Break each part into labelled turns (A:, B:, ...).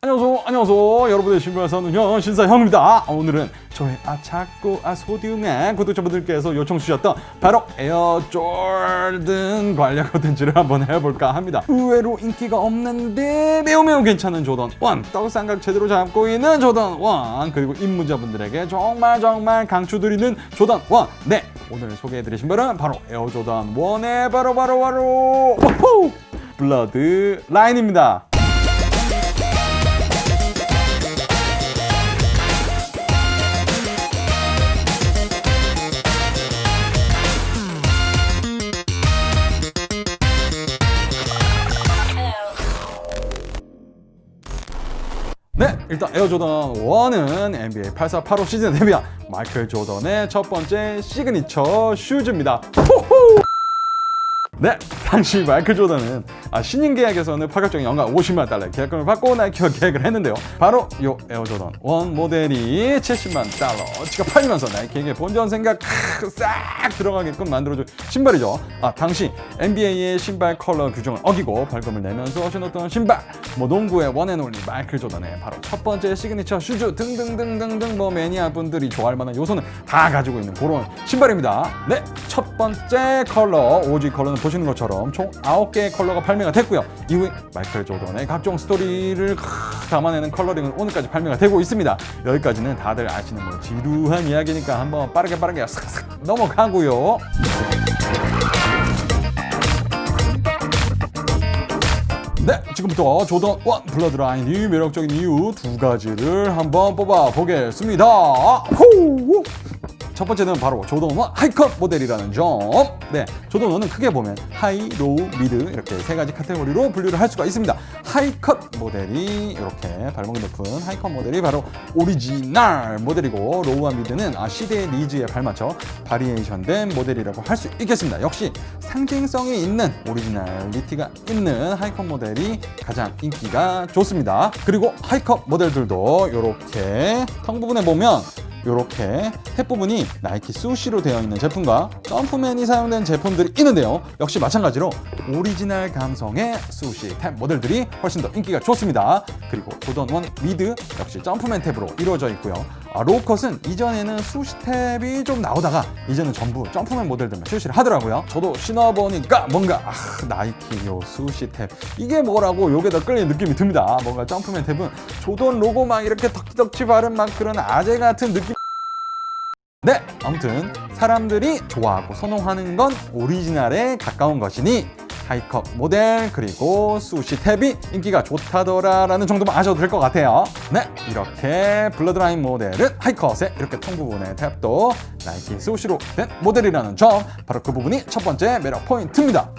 A: 안녕하세요, 안녕하세요. 여러분의 신발 사는요 신사형입니다. 오늘은 저의 아 작고 아 소중한 구독자분들께서 요청 주셨던 바로 에어 조던 관련 컨텐츠를 한번 해볼까 합니다. 의외로 인기가 없는데 매우 매우 괜찮은 조던 1, 떡삼각 제대로 잡고 있는 조던 1, 그리고 입문자분들에게 정말 정말 강추드리는 조던 1. 네, 오늘 소개해드릴 신발은 바로 에어 조던 1의 바로 바로 바로! 블러드 라인입니다. 일단 에어 조던 1은 NBA 8485 시즌에 데뷔한 마이클 조던의 첫 번째 시그니처 슈즈입니다. 호호! 네, 당시 마이클 조던은 아, 신인 계약에서는 파격적인 연간 50만 달러의 계약금을 받고 나이키와 계약을 했는데요. 바로 이 에어 조던 1 모델이 70만 달러치가 팔리면서 나이키에게 본전 생각 크, 싹 들어가게끔 만들어준 신발이죠. 아, 당시 NBA의 신발 컬러 규정을 어기고 벌금을 내면서 신었던 신발. 뭐 농구의 원앤올리 마이클 조던의 바로 첫 번째 시그니처 슈즈 등등등등등 뭐 매니아 분들이 좋아할 만한 요소는 다 가지고 있는 그런 신발입니다. 네, 첫 번째 컬러 오지 컬러는 보시는 것처럼 총 9개의 컬러가 발매가 됐고요. 이후에 마이클 조던의 각종 스토리를 크, 담아내는 컬러링은 오늘까지 발매가 되고 있습니다. 여기까지는 다들 아시는 뭐 지루한 이야기니까 한번 빠르게 빠르게 싹싹 넘어가고요. 네, 지금부터 조던 1 블러드라인 이 매력적인 이유 두 가지를 한번 뽑아 보겠습니다. 호! 첫 번째는 바로 조던 1 하이컷 모델이라는 점. 네, 조던 1은 크게 보면 하이, 로우, 미드 이렇게 세 가지 카테고리로 분류를 할 수가 있습니다. 하이컷 모델이 이렇게 발목이 높은 하이컷 모델이 바로 오리지널 모델이고 로우와 미드는 아, 시대의 니즈에 발맞춰 바리에이션된 모델이라고 할 수 있겠습니다. 역시 상징성이 있는 오리지널리티가 있는 하이컷 모델이 가장 인기가 좋습니다. 그리고 하이컷 모델들도 이렇게 턱 부분에 보면 이렇게 탭 부분이 나이키 수시로 되어 있는 제품과 점프맨이 사용된 제품들이 있는데요. 역시 마찬가지로 오리지널 감성의 수시 탭 모델들이 훨씬 더 인기가 좋습니다. 그리고 1 미드 역시 점프맨 탭으로 이루어져 있고요. 아, 로우컷은 이전에는 수시 탭이 좀 나오다가 이제는 전부 점프맨 모델들만 출시를 하더라고요. 저도 신어보니까 뭔가 아, 나이키 요 수시 탭 이게 뭐라고 요게 더 끌리는 느낌이 듭니다. 뭔가 점프맨 탭은 조던 로고 막 이렇게 덕지덕지 바른 막 그런 아재 같은 느낌 네, 아무튼 사람들이 좋아하고 선호하는 건 오리지널에 가까운 것이니 하이컵 모델 그리고 수시 탭이 인기가 좋다더라라는 정도만 아셔도 될 것 같아요. 네, 이렇게 블러드라인 모델은 하이컷에 이렇게 통 부분의 탭도 나이키 수시로 된 모델이라는 점 바로 그 부분이 첫 번째 매력 포인트입니다.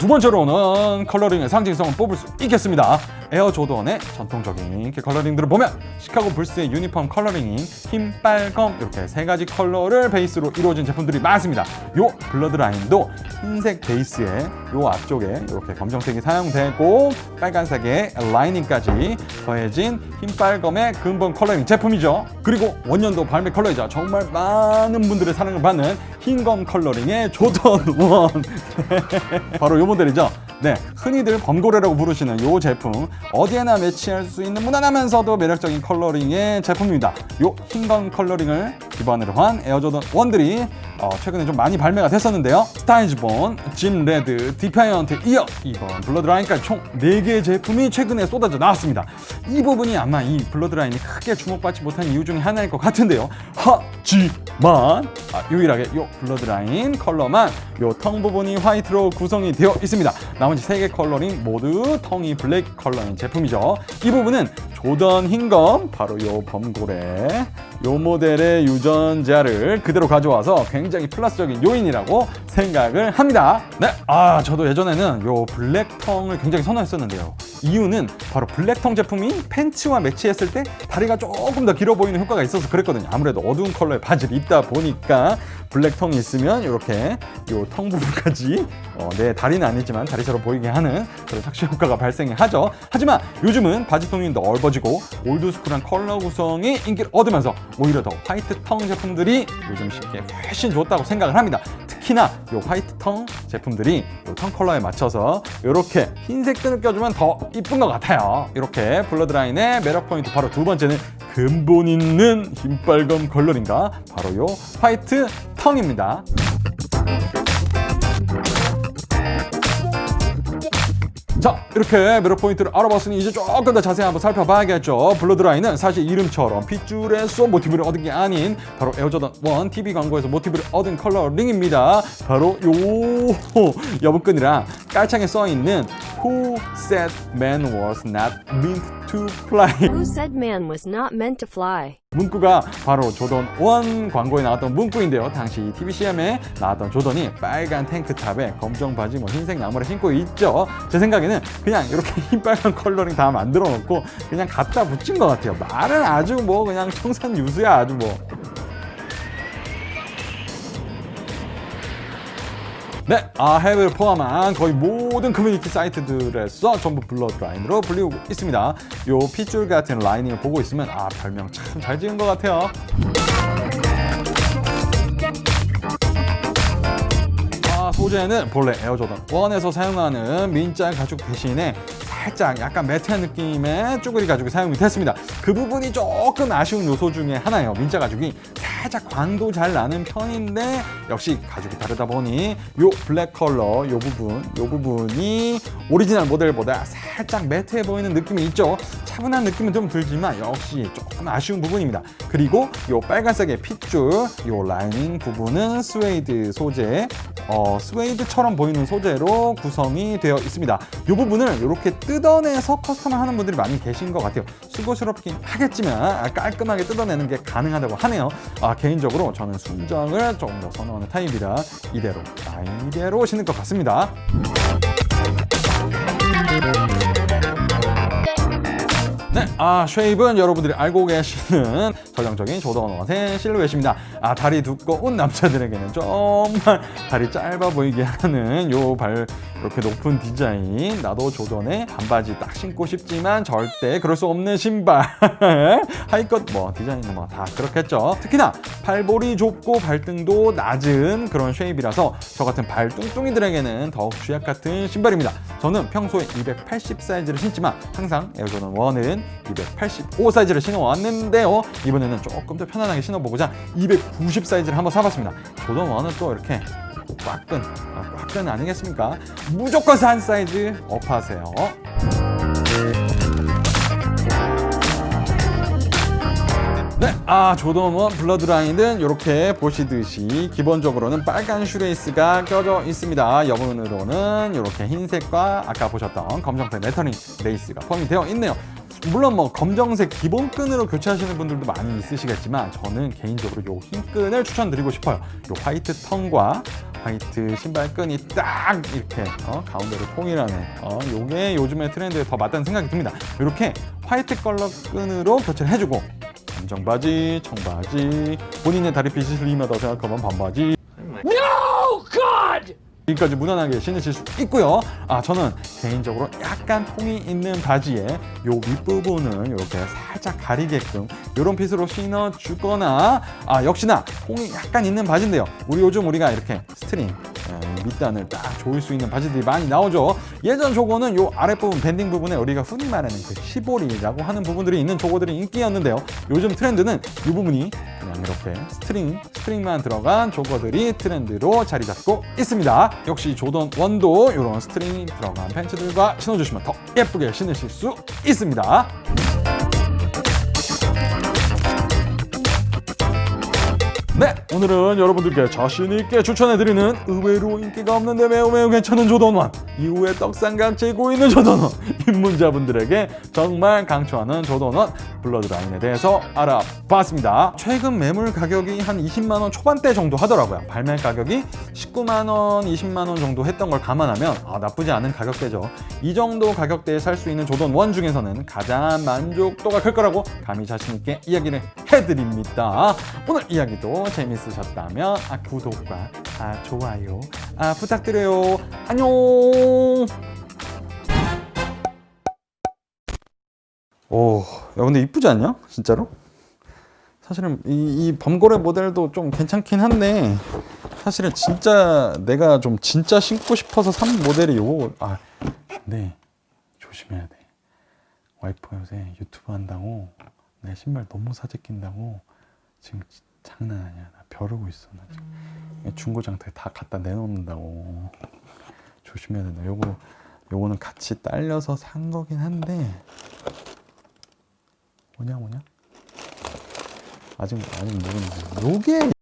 A: 두 번째로는 컬러링의 상징성을 뽑을 수 있겠습니다. 에어 조던의 전통적인 이렇게 컬러링들을 보면 시카고 불스의 유니폼 컬러링인 흰, 빨검 이렇게 세 가지 컬러를 베이스로 이루어진 제품들이 많습니다. 요 블러드 라인도 흰색 베이스에 요 앞쪽에 이렇게 검정색이 사용되고 빨간색의 라이닝까지 더해진 흰, 빨검의 근본 컬러링 제품이죠. 그리고 원년도 발매 컬러이자 정말 많은 분들의 사랑을 받는 흰검 컬러링의 조던 원. 바로 이 모델이죠. 네, 흔히들 범고래라고 부르시는 이 제품 어디에나 매치할 수 있는 무난하면서도 매력적인 컬러링의 제품입니다. 이 흰건 컬러링을 기반으로 한 에어조던 1들이 어, 최근에 좀 많이 발매가 됐었는데요. 스타이즈본, 짐 레드, 디파이언트 이어 이번 블러드라인까지 총 4개의 제품이 최근에 쏟아져 나왔습니다. 이 부분이 아마 이 블러드라인이 크게 주목받지 못한 이유 중에 하나일 것 같은데요. 하지만 아, 유일하게 이 블러드라인 컬러만 이텅 부분이 화이트로 구성이 되어 있습니다. 나머지 세개 컬러링 모두 텅이 블랙 컬러인 제품이죠. 이 부분은 조던 흰검 바로 요 범고래 요 모델의 유전자를 그대로 가져와서 굉장히 플러스적인 요인이라고 생각을 합니다. 네, 아 저도 예전에는 요 블랙텅을 굉장히 선호했었는데요. 이유는 바로 블랙텅 제품이 팬츠와 매치했을 때 다리가 조금 더 길어 보이는 효과가 있어서 그랬거든요. 아무래도 어두운 컬러의 바지를 입다 보니까 블랙 ton이 있으면 이렇게 요텅 부분까지 어, 내 다리는 아니지만 다리처럼 보이게 하는 그런 착시 효과가 발생이 하죠. 하지만 요즘은 바지통이 넓어지고 올드스쿨한 컬러 구성이 인기를 얻으면서 오히려 더 화이트 텅 제품들이 요즘 시기에 훨씬 좋다고 생각을 합니다. 특히나 요 화이트 텅 제품들이 요텅 컬러에 맞춰서 이렇게 흰색 끈을 껴주면 더 이쁜 것 같아요. 이렇게 블러드라인의 매력 포인트 바로 두 번째는 근본 있는 흰빨간 컬러인가 바로 요 화이트 텅입니다. 자 이렇게 매력 포인트를 알아봤으니 이제 조금 더 자세히 한번 살펴봐야겠죠. 블러드라인은 사실 이름처럼 핏줄에서 모티브를 얻은 게 아닌 바로 에어조던 1 TV 광고에서 모티브를 얻은 컬러링입니다. 바로 요 여분끈이랑 깔창에 써있는 Who said man was not meant to fly
B: Who said man was not meant to fly?
A: 문구가 바로 조던 1 광고에 나왔던 문구인데요. 당시 TVCM에 나왔던 조던이 빨간 탱크탑에 검정 바지, 뭐 흰색 양말을 신고 있죠. 제 생각에는 그냥 이렇게 흰빨간 컬러링 다 만들어 놓고 그냥 갖다 붙인 것 같아요. 말은 아주 뭐 그냥 청산 유수야 아주 뭐. 네, 아해를 포함한 거의 모든 커뮤니티 사이트들에서 전부 블러드 라인으로 불리고 있습니다. 요 핏줄 같은 라이닝을 보고 있으면 아 별명 참 잘 지은 것 같아요. 아, 소재는 본래 에어조던 1에서 사용하는 민자 가죽 대신에 살짝 약간 매트한 느낌의 쭈그리 가죽이 사용이 됐습니다. 그 부분이 조금 아쉬운 요소 중에 하나예요. 민자 가죽이 살짝 광도 잘 나는 편인데 역시 가죽이 다르다 보니 요 블랙 컬러 요 부분 요 부분이 오리지널 모델보다 살짝 매트해 보이는 느낌이 있죠. 차분한 느낌은 좀 들지만 역시 조금 아쉬운 부분입니다. 그리고 요 빨간색의 핏줄 요 라이닝 부분은 스웨이드 소재 어, 스웨이드처럼 보이는 소재로 구성이 되어 있습니다. 이 부분을 이렇게 뜯어내서 커스텀을 하는 분들이 많이 계신 것 같아요. 수고스럽긴 하겠지만 깔끔하게 뜯어내는 게 가능하다고 하네요. 아, 개인적으로 저는 순정을 조금 더 선호하는 타입이라 이대로 아, 이대로 신을 것 같습니다. 네, 아 쉐입은 여러분들이 알고 계시는 전형적인 조던 원의 실루엣입니다. 아 다리 두꺼운 남자들에게는 정말 다리 짧아 보이게 하는 요 발 이렇게 높은 디자인. 나도 조던의 반바지 딱 신고 싶지만 절대 그럴 수 없는 신발. 하이컷 뭐 디자인은 뭐다 그렇겠죠. 특히나 발볼이 좁고 발등도 낮은 그런 쉐입이라서 저 같은 발 뚱뚱이들에게는 더욱 쥐약 같은 신발입니다. 저는 평소에 280 사이즈를 신지만 항상 에어조던 1은 285 사이즈를 신어왔는데요. 이번에는 조금 더 편안하게 신어보고자 290 사이즈를 한번 사봤습니다. 조던 1은 또 이렇게 꽉끈, 아, 꽉끈 아니겠습니까? 무조건 산 사이즈 업하세요. 네, 아 조던 원 블러드라인은 이렇게 보시듯이 기본적으로는 빨간 슈레이스가 껴져 있습니다. 여분으로는 이렇게 흰색과 아까 보셨던 검정색 레터링 레이스가 포함이 되어 있네요. 물론 뭐 검정색 기본 끈으로 교체하시는 분들도 많이 있으시겠지만 저는 개인적으로 요 흰 끈을 추천드리고 싶어요. 요 화이트 턴과 화이트 신발 끈이 딱 이렇게 어, 가운데로 통일하는 어, 요게 요즘의 트렌드에 더 맞다는 생각이 듭니다. 이렇게 화이트 컬러 끈으로 교체를 해주고 검정 바지, 청바지, 본인의 다리 핏이 슬림하다고 생각하면 반바지. 여기까지 무난하게 신으실 수 있고요. 아 저는 개인적으로 약간 통이 있는 바지에 요 윗부분을 이렇게 살짝 가리게끔 이런 핏으로 신어주거나 아 역시나 통이 약간 있는 바지인데요. 우리 요즘 우리가 이렇게 스트링 에, 밑단을 딱 조일 수 있는 바지들이 많이 나오죠. 예전 조거는 요 아랫부분 밴딩 부분에 우리가 흔히 말하는 그 시보리라고 하는 부분들이 있는 조거들이 인기였는데요. 요즘 트렌드는 이 부분이 그냥 이렇게 스트링, 스트링만 들어간 조거들이 트렌드로 자리 잡고 있습니다. 역시 조던 원도 이런 스트링이 들어간 팬츠들과 신어주시면 더 예쁘게 신으실 수 있습니다. 네, 오늘은 여러분들께 자신있게 추천해드리는 의외로 인기가 없는데 매우 매우 괜찮은 조던원 이후에 떡상각 재고 있는 조던원 입문자분들에게 정말 강추하는 조던원 블러드라인에 대해서 알아봤습니다. 최근 매물 가격이 한 20만원 초반대 정도 하더라고요. 발매 가격이 19만원, 20만원 정도 했던 걸 감안하면 아, 나쁘지 않은 가격대죠. 이 정도 가격대에 살 수 있는 조던 원 중에서는 가장 만족도가 클 거라고 감히 자신있게 이야기를 해드립니다. 오늘 이야기도 재밌으셨다면 아, 구독과 아, 좋아요 아, 부탁드려요. 안녕. 오, 야 근데 이쁘지 않냐? 진짜로? 사실은 이, 이 범고래 모델도 좀 괜찮긴 한데 사실은 진짜 내가 좀 진짜 신고 싶어서 산 모델이 요거 아 근데 조심해야 돼 와이프가 요새 유튜브 한다고 내 신발 너무 사재 낀다고 지금 지- 장난 아니야. 나 벼르고 있어 나 지금. 중고장터에 다 갖다 내놓는다고. 조심해야 된다. 요거 요거는 같이 딸려서 산 거긴 한데. 뭐냐 뭐냐? 아직 아직 모르는데 요게